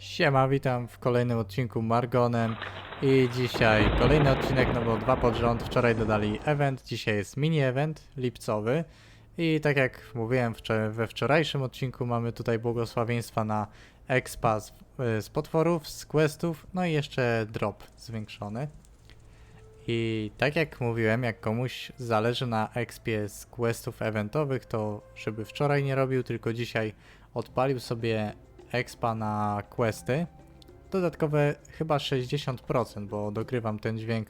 Siema, witam w kolejnym odcinku Margonem i dzisiaj kolejny odcinek, no bo dwa pod rząd, wczoraj dodali event, dzisiaj jest mini event lipcowy. I tak jak mówiłem we wczorajszym odcinku mamy tutaj błogosławieństwa na expa z, y, z potworów, z questów, no i jeszcze drop zwiększony. I tak jak mówiłem, jak komuś zależy na expie z questów eventowych, to żeby wczoraj nie robił, tylko dzisiaj odpalił sobie expa na questy. Dodatkowe chyba 60%, bo dogrywam ten dźwięk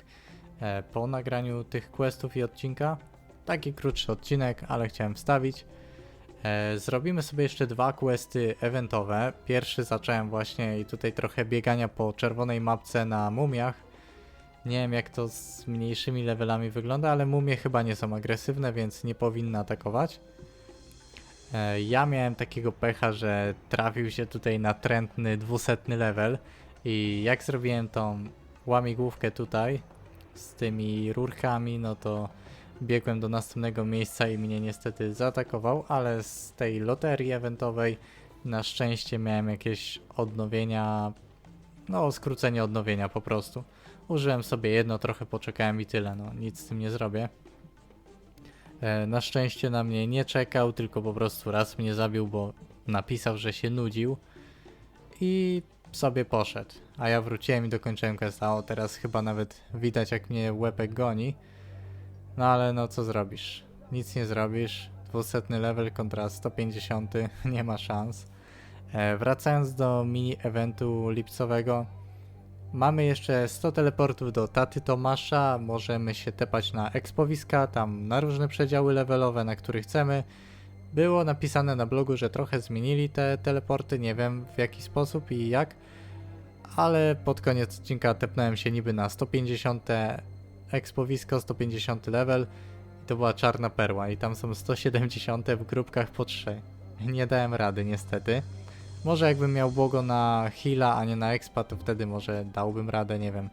e, po nagraniu tych questów i odcinka. Taki krótszy odcinek, ale chciałem wstawić. E, Zrobimy sobie jeszcze dwa questy eventowe. Pierwszy zacząłem właśnie i tutaj trochę biegania po czerwonej mapce na mumiach. Nie wiem jak to z mniejszymi levelami wygląda, ale mumie chyba nie są agresywne, więc nie powinny atakować. E, Ja miałem takiego pecha, że trafił się tutaj natrętny 200 level i jak zrobiłem tą łamigłówkę tutaj z tymi rurkami, no to biegłem do następnego miejsca i mnie niestety zaatakował, ale z tej loterii eventowej na szczęście miałem jakieś odnowienia, no skrócenie odnowienia po prostu. Użyłem sobie jedno, trochę poczekałem i tyle, no nic z tym nie zrobię. E, Na szczęście na mnie nie czekał, tylko po prostu raz mnie zabił, bo napisał, że się nudził i sobie poszedł. A ja wróciłem i dokończyłem questa. O, teraz chyba nawet widać jak mnie łepek goni. No ale no co zrobisz? Nic nie zrobisz. 200 level kontra 150, nie ma szans. E, wracając do mini eventu lipcowego, Mamy jeszcze 100 teleportów do Taty Tomasza, możemy się tepać na ekspowiska, tam na różne przedziały levelowe, na których chcemy. Było napisane na blogu, że trochę zmienili te teleporty, nie wiem w jaki sposób i jak, ale pod koniec odcinka tepnąłem się niby na 150 ekspowisko, 150 level i to była czarna perła i tam są 170 w grupkach po 3. Nie dałem rady niestety. Może jakbym miał błogo na heala, a nie na expa, to wtedy może dałbym radę, nie wiem.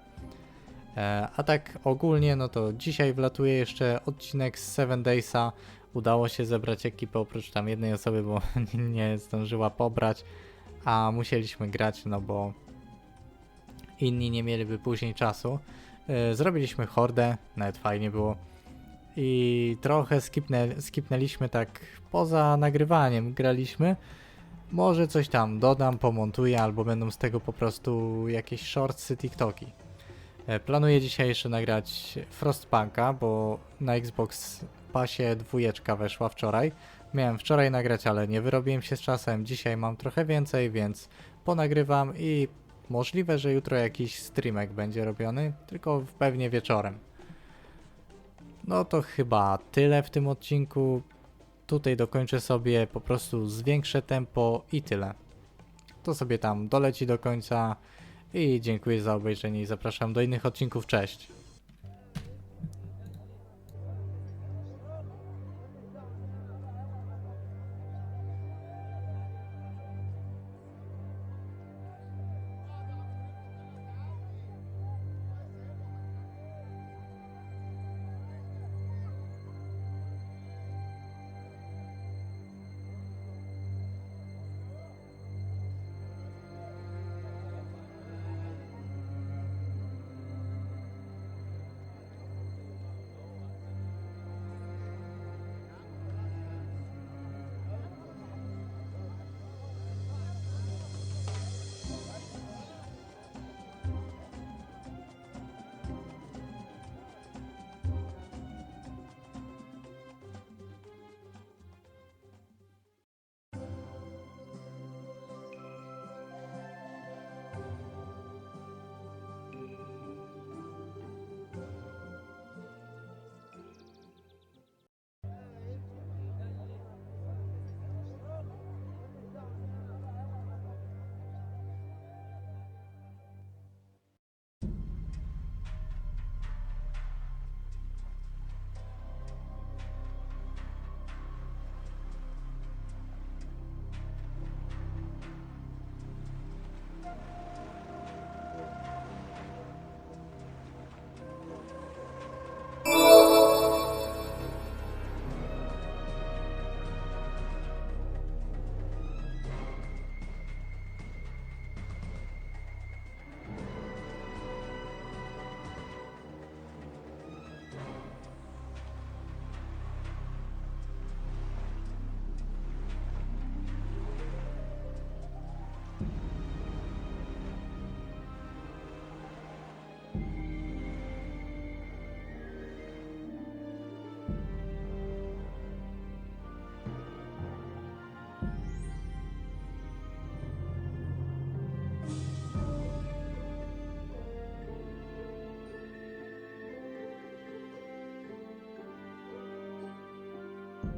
E, a tak ogólnie, no to dzisiaj wlatuje jeszcze odcinek z 7 Daysa. Udało się zebrać ekipę oprócz tam jednej osoby, bo nie zdążyła pobrać, a musieliśmy grać, no bo inni nie mieliby później czasu. E, zrobiliśmy hordę, nawet fajnie było. I trochę skipnę, skipnęliśmy tak poza nagrywaniem, graliśmy. Może coś tam dodam, pomontuję, albo będą z tego po prostu jakieś shortsy, TikToki. E, Planuję dzisiaj jeszcze nagrać Frostpunka, bo na Xbox Passie dwójeczka weszła wczoraj. Miałem wczoraj nagrać, ale nie wyrobiłem się z czasem. Dzisiaj mam trochę więcej, więc ponagrywam i możliwe, że jutro jakiś streamek będzie robiony, tylko pewnie wieczorem. No to chyba tyle w tym odcinku. Tutaj dokończę sobie, po prostu zwiększę tempo i tyle. To sobie tam doleci do końca i dziękuję za obejrzenie i zapraszam do innych odcinków. Cześć!